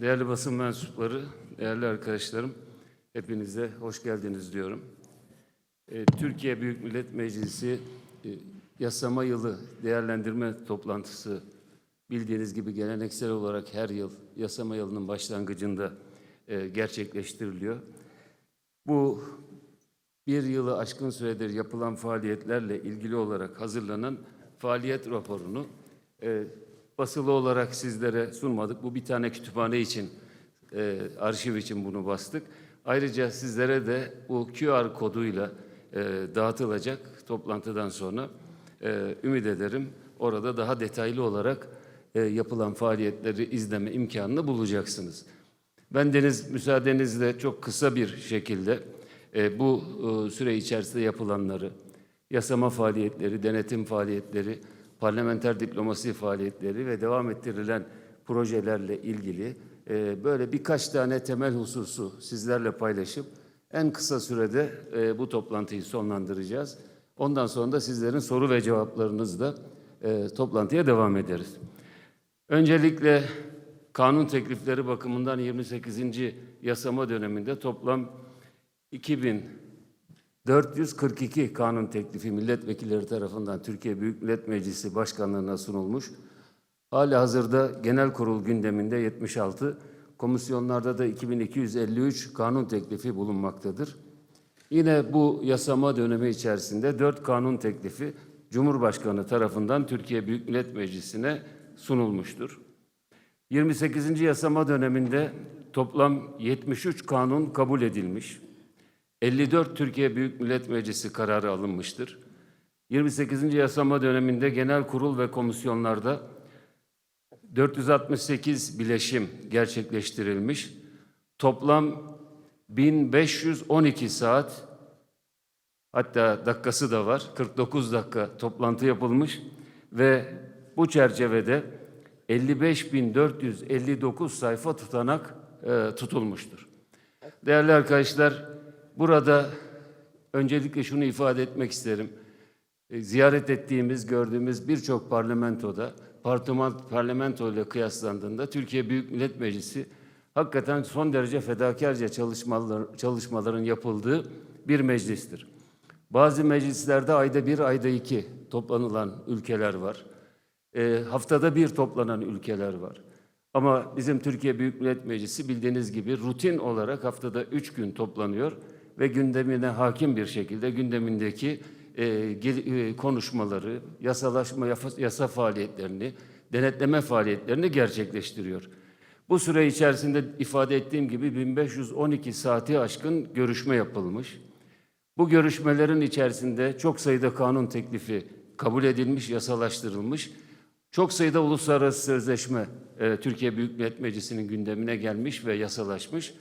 Değerli basın mensupları, değerli arkadaşlarım, hepinize hoş geldiniz diyorum. Ee, Türkiye Büyük Millet Meclisi e, yasama yılı değerlendirme toplantısı bildiğiniz gibi geleneksel olarak her yıl yasama yılının başlangıcında e, gerçekleştiriliyor. Bu bir yılı aşkın süredir yapılan faaliyetlerle ilgili olarak hazırlanan faaliyet raporunu e, basılı olarak sizlere sunmadık. Bu bir tane kütüphane için, e, arşiv için bunu bastık. Ayrıca sizlere de bu QR koduyla e, dağıtılacak toplantıdan sonra e, ümit ederim orada daha detaylı olarak e, yapılan faaliyetleri izleme imkanını bulacaksınız. Ben Deniz müsaadenizle çok kısa bir şekilde e, bu e, süre içerisinde yapılanları, yasama faaliyetleri, denetim faaliyetleri, parlamenter diplomasi faaliyetleri ve devam ettirilen projelerle ilgili e, böyle birkaç tane temel hususu sizlerle paylaşıp en kısa sürede e, bu toplantıyı sonlandıracağız. Ondan sonra da sizlerin soru ve cevaplarınızla e, toplantıya devam ederiz. Öncelikle kanun teklifleri bakımından 28. yasama döneminde toplam 2442 kanun teklifi milletvekilleri tarafından Türkiye Büyük Millet Meclisi Başkanlığı'na sunulmuş. Hala hazırda genel kurul gündeminde 76, komisyonlarda da 2253 kanun teklifi bulunmaktadır. Yine bu yasama dönemi içerisinde dört kanun teklifi Cumhurbaşkanı tarafından Türkiye Büyük Millet Meclisi'ne sunulmuştur. 28. yasama döneminde toplam 73 kanun kabul edilmiş. 54 Türkiye Büyük Millet Meclisi kararı alınmıştır. 28. yasama döneminde genel kurul ve komisyonlarda 468 bileşim gerçekleştirilmiş. Toplam 1512 saat hatta dakikası da var. 49 dakika toplantı yapılmış ve bu çerçevede 55.459 sayfa tutanak e, tutulmuştur. Değerli arkadaşlar, burada öncelikle şunu ifade etmek isterim. E, ziyaret ettiğimiz, gördüğümüz birçok parlamentoda, parlament, parlamento ile kıyaslandığında Türkiye Büyük Millet Meclisi hakikaten son derece fedakarca çalışmalar, çalışmaların yapıldığı bir meclistir. Bazı meclislerde ayda bir, ayda iki toplanılan ülkeler var. E, haftada bir toplanan ülkeler var. Ama bizim Türkiye Büyük Millet Meclisi bildiğiniz gibi rutin olarak haftada üç gün toplanıyor ve gündemine hakim bir şekilde gündemindeki e, e, konuşmaları, yasalaşma, yasa- yasa faaliyetlerini, denetleme faaliyetlerini gerçekleştiriyor. Bu süre içerisinde ifade ettiğim gibi 1512 saati aşkın görüşme yapılmış. Bu görüşmelerin içerisinde çok sayıda kanun teklifi kabul edilmiş, yasalaştırılmış. Çok sayıda uluslararası sözleşme e, Türkiye Büyük Millet Meclisi'nin gündemine gelmiş ve yasalaşmış.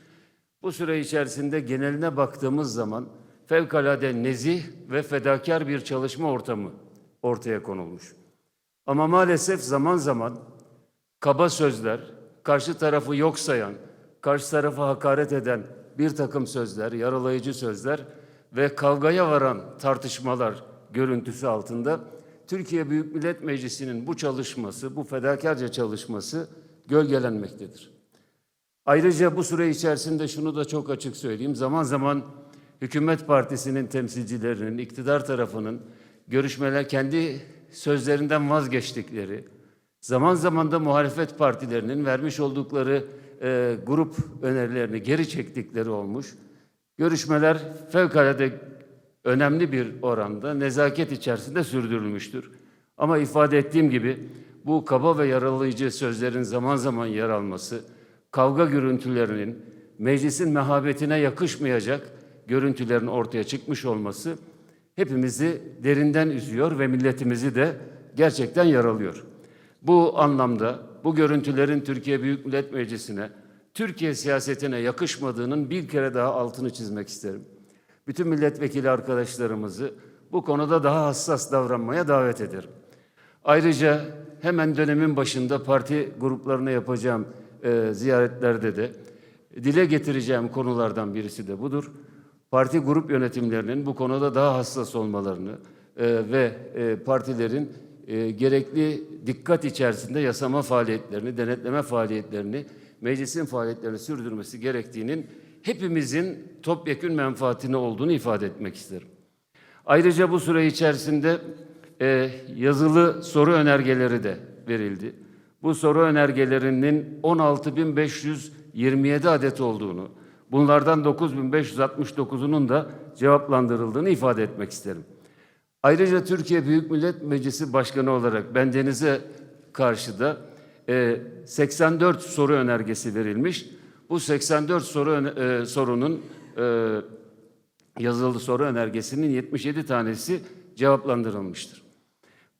Bu süre içerisinde geneline baktığımız zaman fevkalade nezih ve fedakar bir çalışma ortamı ortaya konulmuş. Ama maalesef zaman zaman kaba sözler, karşı tarafı yok sayan, karşı tarafa hakaret eden bir takım sözler, yaralayıcı sözler ve kavgaya varan tartışmalar görüntüsü altında Türkiye Büyük Millet Meclisi'nin bu çalışması, bu fedakarca çalışması gölgelenmektedir. Ayrıca bu süre içerisinde şunu da çok açık söyleyeyim. Zaman zaman hükümet partisinin temsilcilerinin, iktidar tarafının görüşmeler kendi sözlerinden vazgeçtikleri, zaman zaman da muhalefet partilerinin vermiş oldukları e, grup önerilerini geri çektikleri olmuş. Görüşmeler fevkalade önemli bir oranda nezaket içerisinde sürdürülmüştür. Ama ifade ettiğim gibi bu kaba ve yaralayıcı sözlerin zaman zaman yer alması, kavga görüntülerinin meclisin mehabetine yakışmayacak görüntülerin ortaya çıkmış olması hepimizi derinden üzüyor ve milletimizi de gerçekten yaralıyor. Bu anlamda bu görüntülerin Türkiye Büyük Millet Meclisi'ne, Türkiye siyasetine yakışmadığının bir kere daha altını çizmek isterim. Bütün milletvekili arkadaşlarımızı bu konuda daha hassas davranmaya davet ederim. Ayrıca hemen dönemin başında parti gruplarına yapacağım e, ziyaretlerde de dile getireceğim konulardan birisi de budur. Parti grup yönetimlerinin bu konuda daha hassas olmalarını e, ve e, partilerin e, gerekli dikkat içerisinde yasama faaliyetlerini, denetleme faaliyetlerini meclisin faaliyetlerini sürdürmesi gerektiğinin hepimizin topyekün menfaatine olduğunu ifade etmek isterim. Ayrıca bu süre içerisinde e, yazılı soru önergeleri de verildi. Bu soru önergelerinin 16.527 adet olduğunu, bunlardan 9.569'unun da cevaplandırıldığını ifade etmek isterim. Ayrıca Türkiye Büyük Millet Meclisi Başkanı olarak bendenize karşı da e, 84 soru önergesi verilmiş. Bu 84 soru e, sorunun e, yazılı soru önergesinin 77 tanesi cevaplandırılmıştır.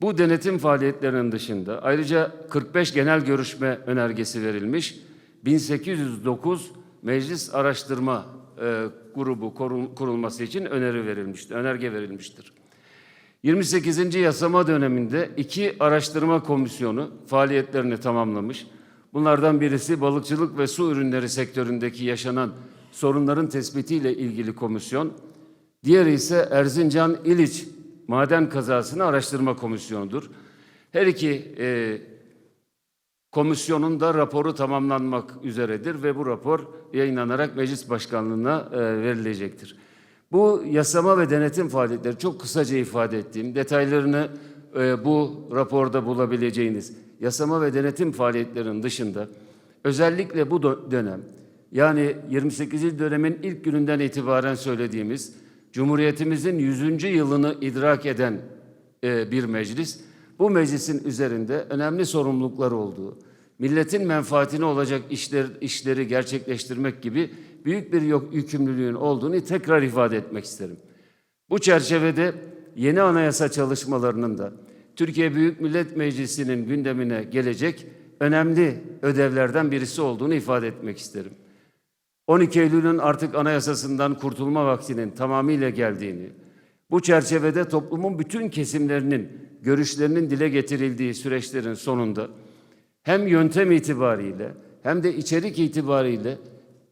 Bu denetim faaliyetlerinin dışında ayrıca 45 genel görüşme önergesi verilmiş, 1809 meclis araştırma e, grubu kurulması için öneri verilmiştir, önerge verilmiştir. 28. yasama döneminde iki araştırma komisyonu faaliyetlerini tamamlamış. Bunlardan birisi balıkçılık ve su ürünleri sektöründeki yaşanan sorunların tespitiyle ilgili komisyon. Diğeri ise Erzincan İliç maden kazasını araştırma komisyonudur. Her iki e, komisyonun da raporu tamamlanmak üzeredir ve bu rapor yayınlanarak meclis başkanlığına e, verilecektir. Bu yasama ve denetim faaliyetleri çok kısaca ifade ettiğim detaylarını e, bu raporda bulabileceğiniz yasama ve denetim faaliyetlerinin dışında özellikle bu dö- dönem yani 28. dönemin ilk gününden itibaren söylediğimiz Cumhuriyetimizin 100. yılını idrak eden e, bir meclis bu meclisin üzerinde önemli sorumluluklar olduğu, milletin menfaatine olacak işler, işleri gerçekleştirmek gibi büyük bir yükümlülüğün olduğunu tekrar ifade etmek isterim. Bu çerçevede yeni anayasa çalışmalarının da Türkiye Büyük Millet Meclisi'nin gündemine gelecek önemli ödevlerden birisi olduğunu ifade etmek isterim. 12 Eylül'ün artık anayasasından kurtulma vaktinin tamamıyla geldiğini, bu çerçevede toplumun bütün kesimlerinin görüşlerinin dile getirildiği süreçlerin sonunda hem yöntem itibariyle hem de içerik itibariyle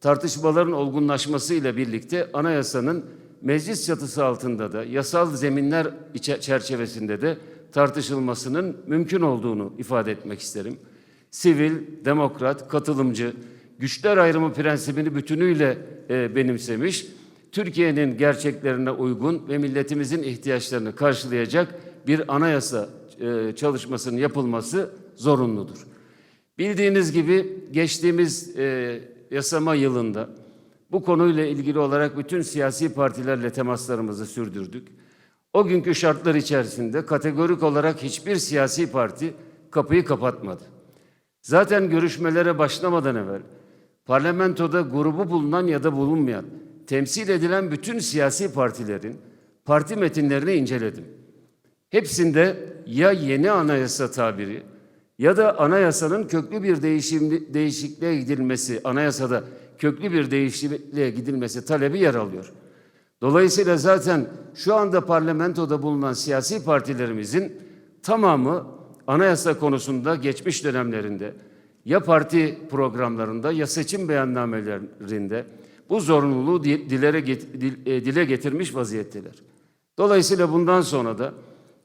tartışmaların olgunlaşmasıyla birlikte anayasanın meclis çatısı altında da yasal zeminler çerçevesinde de tartışılmasının mümkün olduğunu ifade etmek isterim. Sivil, demokrat, katılımcı, güçler ayrımı prensibini bütünüyle e, benimsemiş, Türkiye'nin gerçeklerine uygun ve milletimizin ihtiyaçlarını karşılayacak bir anayasa e, çalışmasının yapılması zorunludur. Bildiğiniz gibi geçtiğimiz e, yasama yılında bu konuyla ilgili olarak bütün siyasi partilerle temaslarımızı sürdürdük. O günkü şartlar içerisinde kategorik olarak hiçbir siyasi parti kapıyı kapatmadı. Zaten görüşmelere başlamadan evvel parlamentoda grubu bulunan ya da bulunmayan temsil edilen bütün siyasi partilerin parti metinlerini inceledim. Hepsinde ya yeni anayasa tabiri ya da anayasanın köklü bir değişim, değişikliğe gidilmesi, anayasada köklü bir değişikliğe gidilmesi talebi yer alıyor. Dolayısıyla zaten şu anda parlamentoda bulunan siyasi partilerimizin tamamı anayasa konusunda geçmiş dönemlerinde ya parti programlarında ya seçim beyannamelerinde bu zorunluluğu di- dilere e, dile getirmiş vaziyetteler. Dolayısıyla bundan sonra da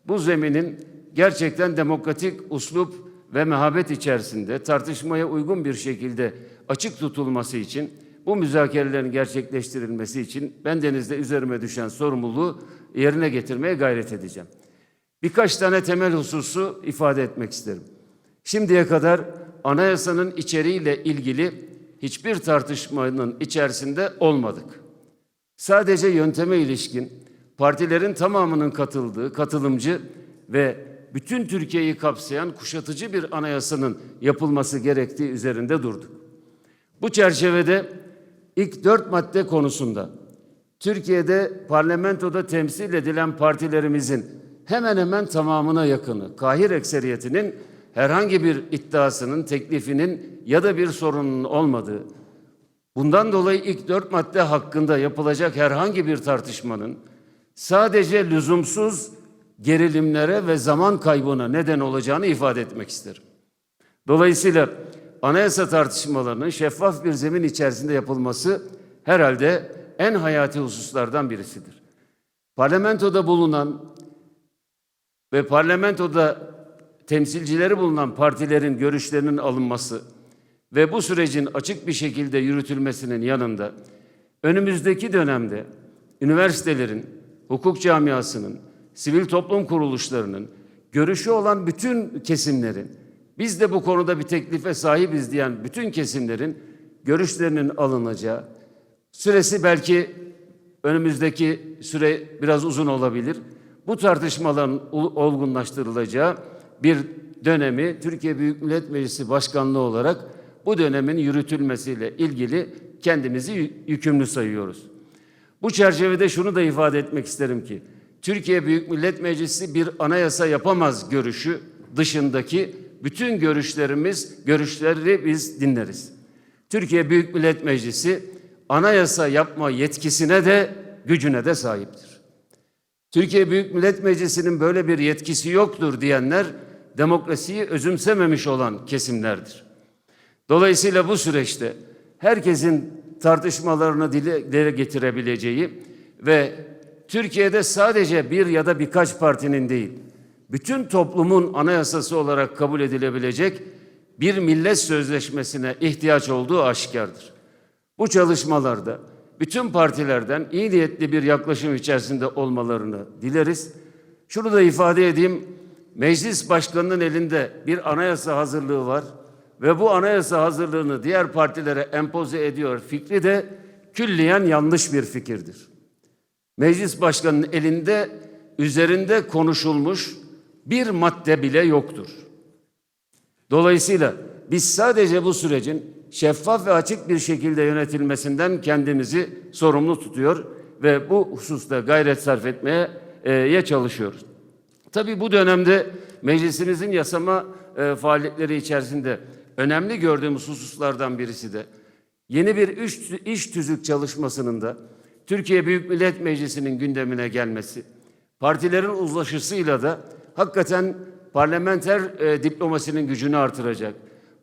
bu zeminin gerçekten demokratik uslup ve mehabet içerisinde tartışmaya uygun bir şekilde açık tutulması için bu müzakerelerin gerçekleştirilmesi için ben denizde üzerime düşen sorumluluğu yerine getirmeye gayret edeceğim. Birkaç tane temel hususu ifade etmek isterim. Şimdiye kadar anayasanın içeriğiyle ilgili hiçbir tartışmanın içerisinde olmadık. Sadece yönteme ilişkin partilerin tamamının katıldığı katılımcı ve bütün Türkiye'yi kapsayan kuşatıcı bir anayasanın yapılması gerektiği üzerinde durduk. Bu çerçevede ilk dört madde konusunda Türkiye'de parlamentoda temsil edilen partilerimizin hemen hemen tamamına yakını, kahir ekseriyetinin herhangi bir iddiasının, teklifinin ya da bir sorunun olmadığı, bundan dolayı ilk dört madde hakkında yapılacak herhangi bir tartışmanın sadece lüzumsuz gerilimlere ve zaman kaybına neden olacağını ifade etmek isterim. Dolayısıyla anayasa tartışmalarının şeffaf bir zemin içerisinde yapılması herhalde en hayati hususlardan birisidir. Parlamentoda bulunan ve parlamentoda temsilcileri bulunan partilerin görüşlerinin alınması ve bu sürecin açık bir şekilde yürütülmesinin yanında önümüzdeki dönemde üniversitelerin, hukuk camiasının, sivil toplum kuruluşlarının, görüşü olan bütün kesimlerin, biz de bu konuda bir teklife sahibiz diyen bütün kesimlerin görüşlerinin alınacağı, süresi belki önümüzdeki süre biraz uzun olabilir. Bu tartışmaların ol- olgunlaştırılacağı bir dönemi Türkiye Büyük Millet Meclisi Başkanlığı olarak bu dönemin yürütülmesiyle ilgili kendimizi yü- yükümlü sayıyoruz. Bu çerçevede şunu da ifade etmek isterim ki Türkiye Büyük Millet Meclisi bir anayasa yapamaz görüşü dışındaki bütün görüşlerimiz, görüşleri biz dinleriz. Türkiye Büyük Millet Meclisi anayasa yapma yetkisine de gücüne de sahiptir. Türkiye Büyük Millet Meclisi'nin böyle bir yetkisi yoktur diyenler demokrasiyi özümsememiş olan kesimlerdir. Dolayısıyla bu süreçte herkesin tartışmalarını dile, getirebileceği ve Türkiye'de sadece bir ya da birkaç partinin değil, bütün toplumun anayasası olarak kabul edilebilecek bir millet sözleşmesine ihtiyaç olduğu aşikardır. Bu çalışmalarda bütün partilerden iyi niyetli bir yaklaşım içerisinde olmalarını dileriz. Şunu da ifade edeyim. Meclis başkanının elinde bir anayasa hazırlığı var ve bu anayasa hazırlığını diğer partilere empoze ediyor fikri de külliyen yanlış bir fikirdir. Meclis başkanının elinde üzerinde konuşulmuş bir madde bile yoktur. Dolayısıyla biz sadece bu sürecin şeffaf ve açık bir şekilde yönetilmesinden kendimizi sorumlu tutuyor ve bu hususta gayret sarf etmeye e, çalışıyoruz. Tabii bu dönemde meclisimizin yasama e, faaliyetleri içerisinde önemli gördüğümüz hususlardan birisi de yeni bir iş, iş tüzük çalışmasının da Türkiye Büyük Millet Meclisi'nin gündemine gelmesi, partilerin uzlaşısıyla da hakikaten parlamenter e, diplomasinin gücünü artıracak,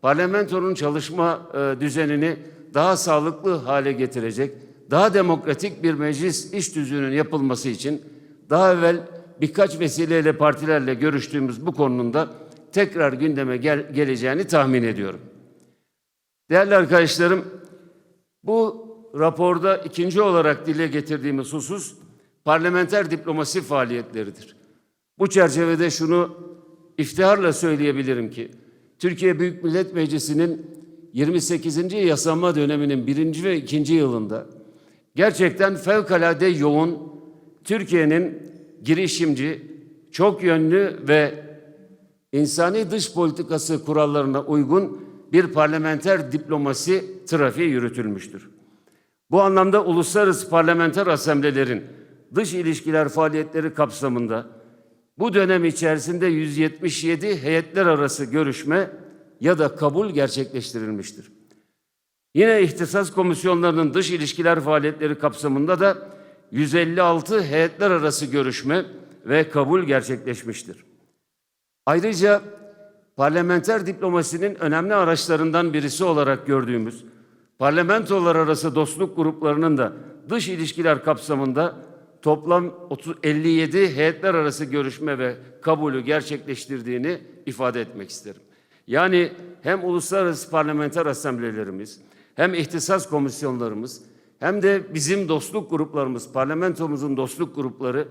parlamentonun çalışma e, düzenini daha sağlıklı hale getirecek, daha demokratik bir meclis iş tüzüğünün yapılması için daha evvel birkaç vesileyle partilerle görüştüğümüz bu konunun da tekrar gündeme gel- geleceğini tahmin ediyorum. Değerli arkadaşlarım, bu raporda ikinci olarak dile getirdiğimiz husus parlamenter diplomasi faaliyetleridir. Bu çerçevede şunu iftiharla söyleyebilirim ki Türkiye Büyük Millet Meclisi'nin 28. yasama döneminin birinci ve ikinci yılında gerçekten fevkalade yoğun Türkiye'nin girişimci, çok yönlü ve insani dış politikası kurallarına uygun bir parlamenter diplomasi trafiği yürütülmüştür. Bu anlamda uluslararası parlamenter asamblelerin dış ilişkiler faaliyetleri kapsamında bu dönem içerisinde 177 heyetler arası görüşme ya da kabul gerçekleştirilmiştir. Yine ihtisas komisyonlarının dış ilişkiler faaliyetleri kapsamında da 156 heyetler arası görüşme ve kabul gerçekleşmiştir. Ayrıca parlamenter diplomasinin önemli araçlarından birisi olarak gördüğümüz parlamentolar arası dostluk gruplarının da dış ilişkiler kapsamında toplam 30 57 heyetler arası görüşme ve kabulü gerçekleştirdiğini ifade etmek isterim. Yani hem uluslararası parlamenter asamblelerimiz hem ihtisas komisyonlarımız hem de bizim dostluk gruplarımız, parlamentomuzun dostluk grupları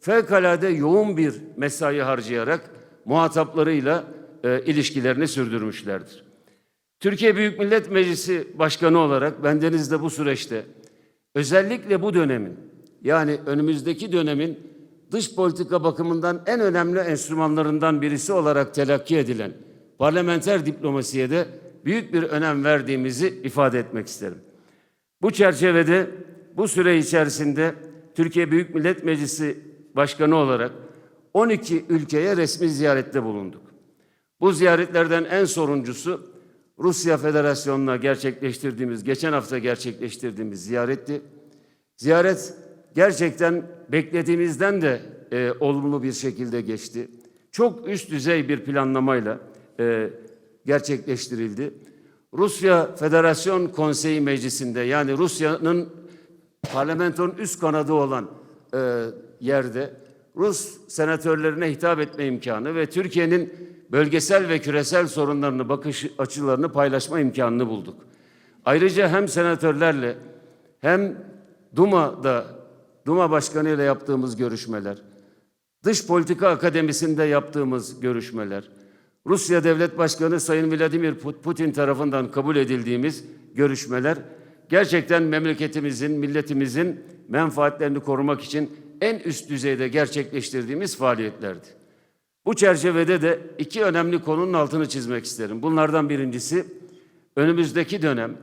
fevkalade yoğun bir mesai harcayarak muhataplarıyla e, ilişkilerini sürdürmüşlerdir. Türkiye Büyük Millet Meclisi Başkanı olarak bendeniz de bu süreçte özellikle bu dönemin yani önümüzdeki dönemin dış politika bakımından en önemli enstrümanlarından birisi olarak telakki edilen parlamenter diplomasiye de büyük bir önem verdiğimizi ifade etmek isterim. Bu çerçevede bu süre içerisinde Türkiye Büyük Millet Meclisi Başkanı olarak 12 ülkeye resmi ziyarette bulunduk. Bu ziyaretlerden en sonuncusu Rusya Federasyonu'na gerçekleştirdiğimiz, geçen hafta gerçekleştirdiğimiz ziyaretti. Ziyaret gerçekten beklediğimizden de e, olumlu bir şekilde geçti. Çok üst düzey bir planlamayla e, gerçekleştirildi. Rusya Federasyon Konseyi Meclisi'nde yani Rusya'nın parlamentonun üst kanadı olan e, yerde Rus senatörlerine hitap etme imkanı ve Türkiye'nin bölgesel ve küresel sorunlarını, bakış açılarını paylaşma imkanını bulduk. Ayrıca hem senatörlerle hem Duma'da, Duma Başkanı ile yaptığımız görüşmeler, Dış Politika Akademisi'nde yaptığımız görüşmeler, Rusya Devlet Başkanı Sayın Vladimir Putin tarafından kabul edildiğimiz görüşmeler gerçekten memleketimizin, milletimizin menfaatlerini korumak için en üst düzeyde gerçekleştirdiğimiz faaliyetlerdi. Bu çerçevede de iki önemli konunun altını çizmek isterim. Bunlardan birincisi önümüzdeki dönem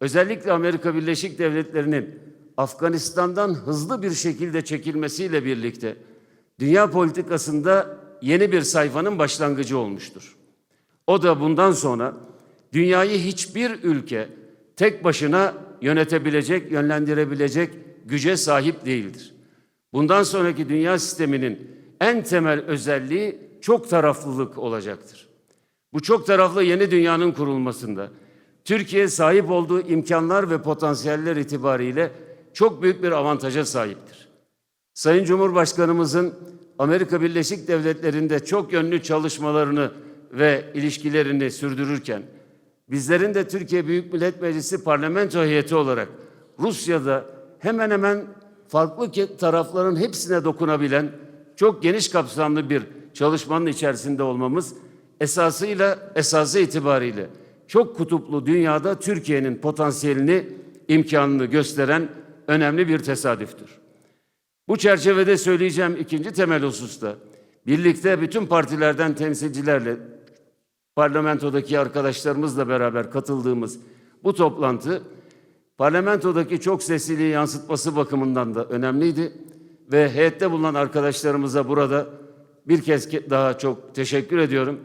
özellikle Amerika Birleşik Devletleri'nin Afganistan'dan hızlı bir şekilde çekilmesiyle birlikte dünya politikasında yeni bir sayfanın başlangıcı olmuştur. O da bundan sonra dünyayı hiçbir ülke tek başına yönetebilecek, yönlendirebilecek güce sahip değildir. Bundan sonraki dünya sisteminin en temel özelliği çok taraflılık olacaktır. Bu çok taraflı yeni dünyanın kurulmasında Türkiye sahip olduğu imkanlar ve potansiyeller itibariyle çok büyük bir avantaja sahiptir. Sayın Cumhurbaşkanımızın Amerika Birleşik Devletleri'nde çok yönlü çalışmalarını ve ilişkilerini sürdürürken bizlerin de Türkiye Büyük Millet Meclisi parlamento heyeti olarak Rusya'da hemen hemen farklı tarafların hepsine dokunabilen çok geniş kapsamlı bir çalışmanın içerisinde olmamız esasıyla esası itibariyle çok kutuplu dünyada Türkiye'nin potansiyelini, imkanını gösteren önemli bir tesadüftür. Bu çerçevede söyleyeceğim ikinci temel hususta birlikte bütün partilerden temsilcilerle parlamentodaki arkadaşlarımızla beraber katıldığımız bu toplantı parlamentodaki çok sesliliği yansıtması bakımından da önemliydi ve heyette bulunan arkadaşlarımıza burada bir kez ke- daha çok teşekkür ediyorum.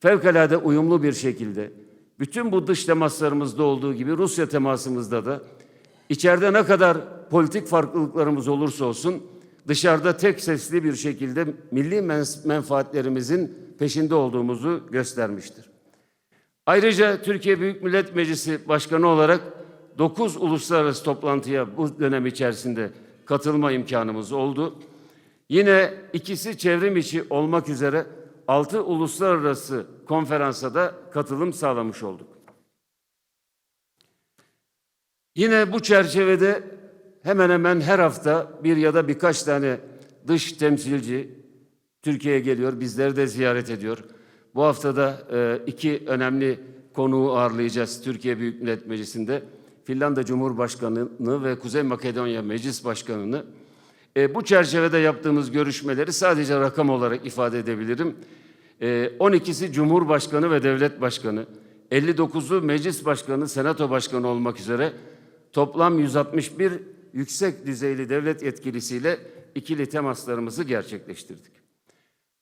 Fevkalade uyumlu bir şekilde bütün bu dış temaslarımızda olduğu gibi Rusya temasımızda da içeride ne kadar politik farklılıklarımız olursa olsun dışarıda tek sesli bir şekilde milli menfaatlerimizin peşinde olduğumuzu göstermiştir. Ayrıca Türkiye Büyük Millet Meclisi Başkanı olarak 9 uluslararası toplantıya bu dönem içerisinde katılma imkanımız oldu. Yine ikisi çevrim içi olmak üzere 6 uluslararası konferansa da katılım sağlamış olduk. Yine bu çerçevede hemen hemen her hafta bir ya da birkaç tane dış temsilci Türkiye'ye geliyor, bizleri de ziyaret ediyor. Bu haftada e, iki önemli konuğu ağırlayacağız Türkiye Büyük Millet Meclisi'nde. Finlandiya Cumhurbaşkanı'nı ve Kuzey Makedonya Meclis Başkanı'nı. E, bu çerçevede yaptığımız görüşmeleri sadece rakam olarak ifade edebilirim. E, 12'si Cumhurbaşkanı ve Devlet Başkanı, 59'u Meclis Başkanı, Senato Başkanı olmak üzere toplam 161 yüksek düzeyli devlet yetkilisiyle ikili temaslarımızı gerçekleştirdik.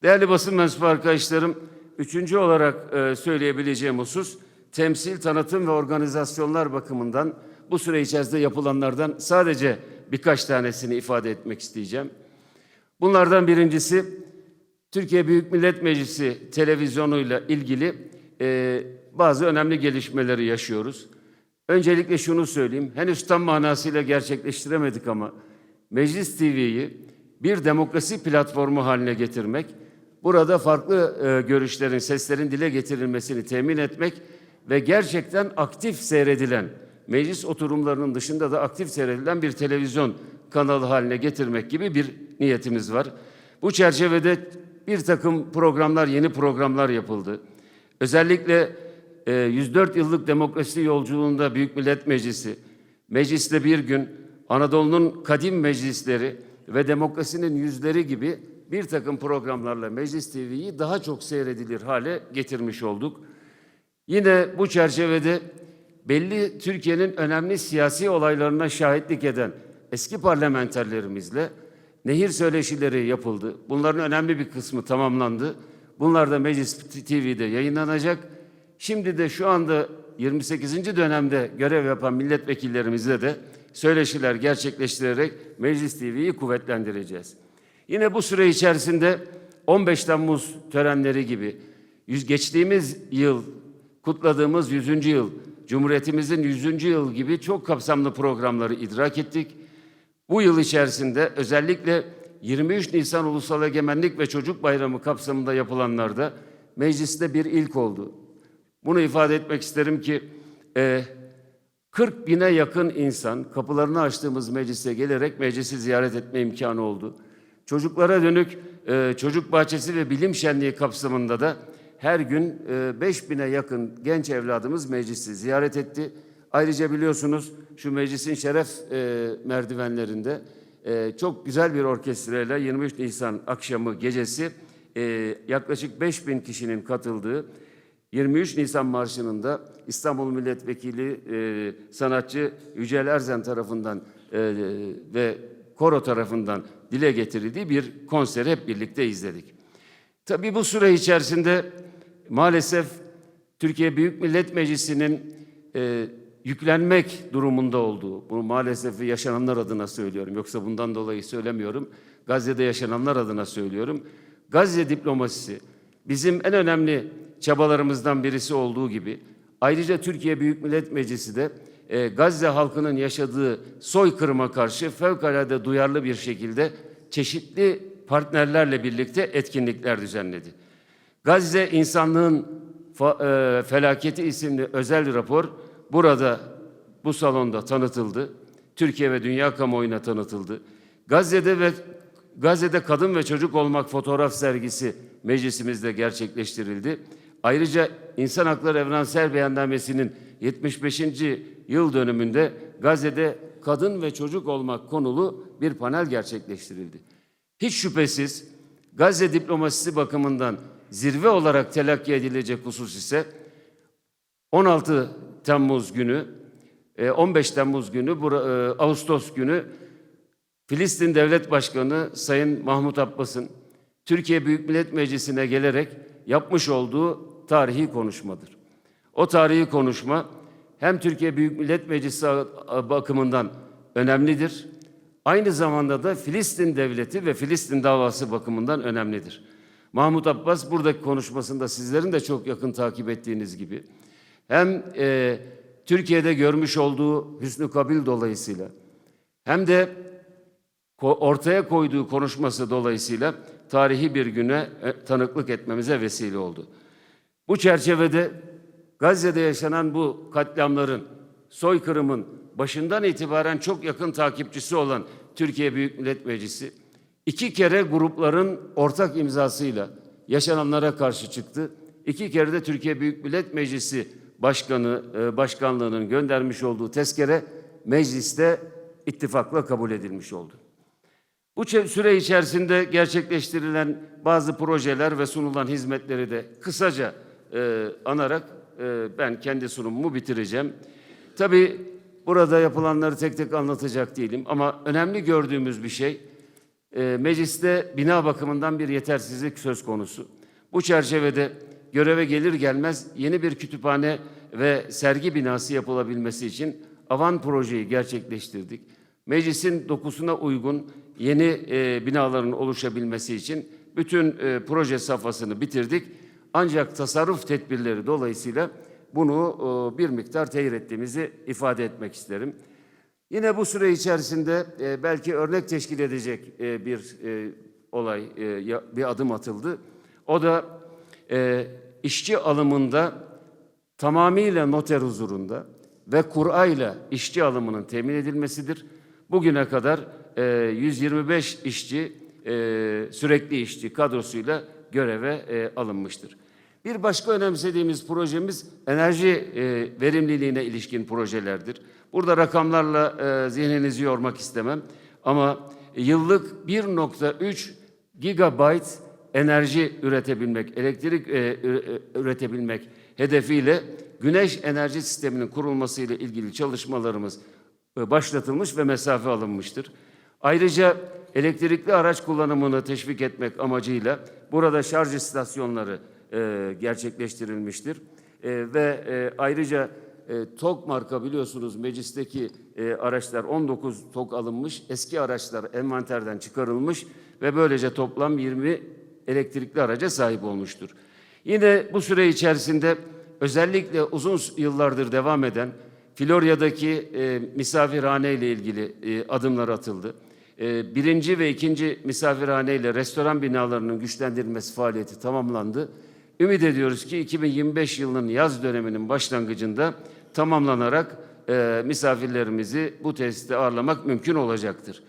Değerli basın mensubu arkadaşlarım, üçüncü olarak e, söyleyebileceğim husus, temsil, tanıtım ve organizasyonlar bakımından bu süre içerisinde yapılanlardan sadece birkaç tanesini ifade etmek isteyeceğim. Bunlardan birincisi, Türkiye Büyük Millet Meclisi televizyonuyla ilgili e, bazı önemli gelişmeleri yaşıyoruz. Öncelikle şunu söyleyeyim, henüz tam manasıyla gerçekleştiremedik ama Meclis TV'yi bir demokrasi platformu haline getirmek, burada farklı e, görüşlerin, seslerin dile getirilmesini temin etmek ve gerçekten aktif seyredilen, meclis oturumlarının dışında da aktif seyredilen bir televizyon kanalı haline getirmek gibi bir niyetimiz var. Bu çerçevede bir takım programlar, yeni programlar yapıldı. Özellikle 104 yıllık demokrasi yolculuğunda Büyük Millet Meclisi, mecliste bir gün Anadolu'nun kadim meclisleri ve demokrasinin yüzleri gibi bir takım programlarla Meclis TV'yi daha çok seyredilir hale getirmiş olduk. Yine bu çerçevede belli Türkiye'nin önemli siyasi olaylarına şahitlik eden eski parlamenterlerimizle nehir söyleşileri yapıldı. Bunların önemli bir kısmı tamamlandı. Bunlar da Meclis TV'de yayınlanacak. Şimdi de şu anda 28. dönemde görev yapan milletvekillerimizle de söyleşiler gerçekleştirerek Meclis TV'yi kuvvetlendireceğiz. Yine bu süre içerisinde 15 Temmuz törenleri gibi yüz- geçtiğimiz yıl kutladığımız 100. yıl, Cumhuriyetimizin 100. yıl gibi çok kapsamlı programları idrak ettik. Bu yıl içerisinde özellikle 23 Nisan Ulusal Egemenlik ve Çocuk Bayramı kapsamında yapılanlarda mecliste bir ilk oldu. Bunu ifade etmek isterim ki e, 40 bine yakın insan kapılarını açtığımız meclise gelerek meclisi ziyaret etme imkanı oldu. Çocuklara dönük e, çocuk bahçesi ve bilim şenliği kapsamında da her gün e, 5 bine yakın genç evladımız meclisi ziyaret etti. Ayrıca biliyorsunuz şu meclisin şeref e, merdivenlerinde e, çok güzel bir orkestrayla 23 Nisan akşamı gecesi e, yaklaşık 5 bin kişinin katıldığı 23 Nisan Marşı'nın da İstanbul Milletvekili e, sanatçı Yücel Erzen tarafından e, ve koro tarafından dile getirildiği bir konseri hep birlikte izledik. Tabii bu süre içerisinde maalesef Türkiye Büyük Millet Meclisi'nin e, yüklenmek durumunda olduğu, bunu maalesef yaşananlar adına söylüyorum, yoksa bundan dolayı söylemiyorum. Gazze'de yaşananlar adına söylüyorum. Gazze diplomasisi bizim en önemli çabalarımızdan birisi olduğu gibi, ayrıca Türkiye Büyük Millet Meclisi de e, Gazze halkının yaşadığı soykırıma karşı fevkalade duyarlı bir şekilde çeşitli partnerlerle birlikte etkinlikler düzenledi. Gazze İnsanlığın e, Felaketi isimli özel rapor burada bu salonda tanıtıldı. Türkiye ve dünya kamuoyuna tanıtıldı. Gazze'de ve Gazze'de kadın ve çocuk olmak fotoğraf sergisi meclisimizde gerçekleştirildi. Ayrıca İnsan Hakları Evrensel Beyannamesi'nin 75. yıl dönümünde Gazze'de kadın ve çocuk olmak konulu bir panel gerçekleştirildi. Hiç şüphesiz Gazze diplomasisi bakımından zirve olarak telakki edilecek husus ise 16 Temmuz günü, e, 15 Temmuz günü, e, Ağustos günü Filistin Devlet Başkanı Sayın Mahmut Abbas'ın Türkiye Büyük Millet Meclisi'ne gelerek yapmış olduğu tarihi konuşmadır. O tarihi konuşma hem Türkiye Büyük Millet Meclisi bakımından önemlidir. Aynı zamanda da Filistin devleti ve Filistin davası bakımından önemlidir. Mahmut Abbas buradaki konuşmasında sizlerin de çok yakın takip ettiğiniz gibi hem e, Türkiye'de görmüş olduğu hüsnü kabil dolayısıyla hem de ortaya koyduğu konuşması dolayısıyla tarihi bir güne e, tanıklık etmemize vesile oldu. Bu çerçevede Gazze'de yaşanan bu katliamların, soykırımın başından itibaren çok yakın takipçisi olan Türkiye Büyük Millet Meclisi iki kere grupların ortak imzasıyla yaşananlara karşı çıktı. İki kere de Türkiye Büyük Millet Meclisi Başkanı e, Başkanlığı'nın göndermiş olduğu tezkere mecliste ittifakla kabul edilmiş oldu. Bu süre içerisinde gerçekleştirilen bazı projeler ve sunulan hizmetleri de kısaca e, anarak e, ben kendi sunumumu bitireceğim. Tabii burada yapılanları tek tek anlatacak değilim ama önemli gördüğümüz bir şey e, mecliste bina bakımından bir yetersizlik söz konusu. Bu çerçevede göreve gelir gelmez yeni bir kütüphane ve sergi binası yapılabilmesi için Avan projeyi gerçekleştirdik. Meclisin dokusuna uygun yeni e, binaların oluşabilmesi için bütün e, proje safhasını bitirdik. Ancak tasarruf tedbirleri dolayısıyla bunu e, bir miktar tehir ettiğimizi ifade etmek isterim. Yine bu süre içerisinde e, belki örnek teşkil edecek e, bir e, olay, e, bir adım atıldı. O da e, işçi alımında tamamıyla noter huzurunda ve Kur'a ile işçi alımının temin edilmesidir. Bugüne kadar e, 125 işçi, e, sürekli işçi kadrosuyla göreve e, alınmıştır. Bir başka önemsediğimiz projemiz enerji e, verimliliğine ilişkin projelerdir. Burada rakamlarla e, zihninizi yormak istemem ama yıllık 1.3 gigabyte enerji üretebilmek, elektrik e, e, üretebilmek hedefiyle güneş enerji sisteminin kurulması ile ilgili çalışmalarımız başlatılmış ve mesafe alınmıştır. Ayrıca elektrikli araç kullanımını teşvik etmek amacıyla burada şarj istasyonları e, gerçekleştirilmiştir. E, ve e, ayrıca e, TOG marka biliyorsunuz meclisteki e, araçlar 19 TOG alınmış, eski araçlar envanterden çıkarılmış ve böylece toplam 20 elektrikli araca sahip olmuştur. Yine bu süre içerisinde özellikle uzun yıllardır devam eden Florya'daki e, misafirhane ile ilgili e, adımlar atıldı. E, birinci ve ikinci misafirhane ile restoran binalarının güçlendirilmesi faaliyeti tamamlandı Ümit ediyoruz ki 2025 yılının yaz döneminin başlangıcında tamamlanarak e, misafirlerimizi bu tesiste ağırlamak mümkün olacaktır.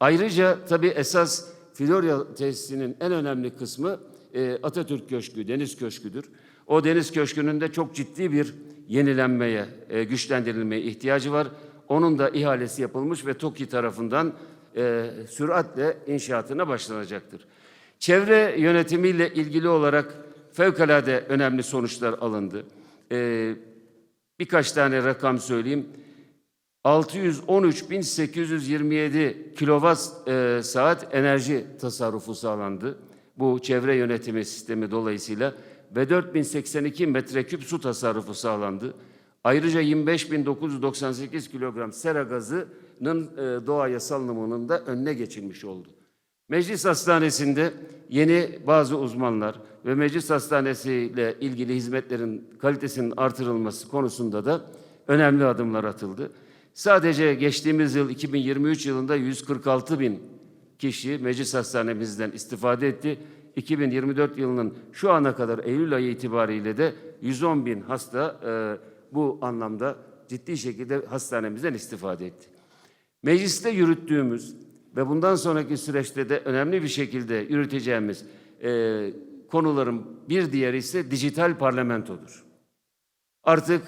Ayrıca tabii esas Florya tesisinin en önemli kısmı e, Atatürk Köşkü, Deniz Köşkü'dür. O Deniz Köşkü'nün de çok ciddi bir yenilenmeye, e, güçlendirilmeye ihtiyacı var. Onun da ihalesi yapılmış ve TOKİ tarafından e, süratle inşaatına başlanacaktır. Çevre yönetimiyle ilgili olarak fevkalade önemli sonuçlar alındı. E, birkaç tane rakam söyleyeyim. 613.827 kilowatt e, saat enerji tasarrufu sağlandı. Bu çevre yönetimi sistemi dolayısıyla ve 4082 metreküp su tasarrufu sağlandı. Ayrıca 25.998 kilogram sera gazının e, doğaya salınımının da önüne geçilmiş oldu. Meclis Hastanesi'nde yeni bazı uzmanlar ve Meclis Hastanesi ile ilgili hizmetlerin kalitesinin artırılması konusunda da önemli adımlar atıldı. Sadece geçtiğimiz yıl 2023 yılında 146 bin kişi meclis hastanemizden istifade etti. 2024 yılının şu ana kadar Eylül ayı itibariyle de 110 bin hasta e, bu anlamda ciddi şekilde hastanemizden istifade etti. Mecliste yürüttüğümüz ve bundan sonraki süreçte de önemli bir şekilde yürüteceğimiz e, konuların bir diğeri ise dijital parlamentodur. Artık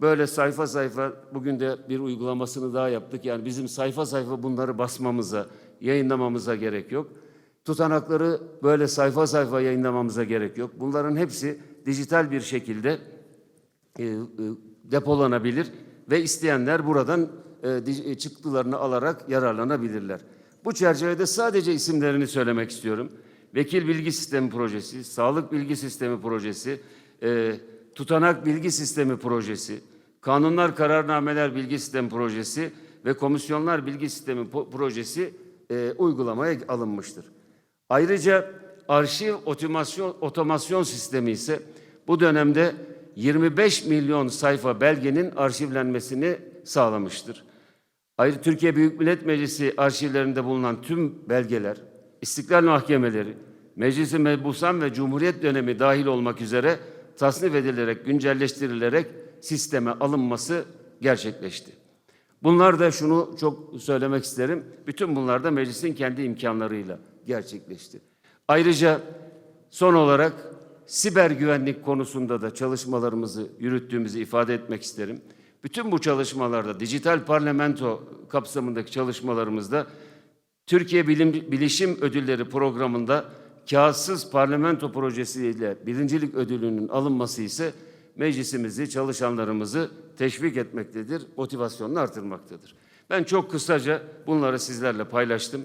böyle sayfa sayfa bugün de bir uygulamasını daha yaptık. Yani bizim sayfa sayfa bunları basmamıza, yayınlamamıza gerek yok. Tutanakları böyle sayfa sayfa yayınlamamıza gerek yok. Bunların hepsi dijital bir şekilde e, e, depolanabilir ve isteyenler buradan e, e, çıktılarını alarak yararlanabilirler. Bu çerçevede sadece isimlerini söylemek istiyorum. Vekil Bilgi Sistemi Projesi, Sağlık Bilgi Sistemi Projesi, e, Tutanak Bilgi Sistemi Projesi, Kanunlar Kararnameler Bilgi Sistemi Projesi ve Komisyonlar Bilgi Sistemi Projesi e, uygulamaya alınmıştır. Ayrıca arşiv otomasyon, otomasyon sistemi ise bu dönemde 25 milyon sayfa belgenin arşivlenmesini sağlamıştır. Ayrıca Türkiye Büyük Millet Meclisi arşivlerinde bulunan tüm belgeler, istiklal mahkemeleri, Meclisi Mebusan ve Cumhuriyet dönemi dahil olmak üzere tasnif edilerek, güncelleştirilerek sisteme alınması gerçekleşti. Bunlar da şunu çok söylemek isterim. Bütün bunlar da meclisin kendi imkanlarıyla gerçekleşti. Ayrıca son olarak siber güvenlik konusunda da çalışmalarımızı yürüttüğümüzü ifade etmek isterim. Bütün bu çalışmalarda dijital parlamento kapsamındaki çalışmalarımızda Türkiye Bilim, Bilişim Ödülleri programında kağıtsız parlamento projesiyle birincilik ödülünün alınması ise meclisimizi, çalışanlarımızı teşvik etmektedir, motivasyonunu artırmaktadır. Ben çok kısaca bunları sizlerle paylaştım.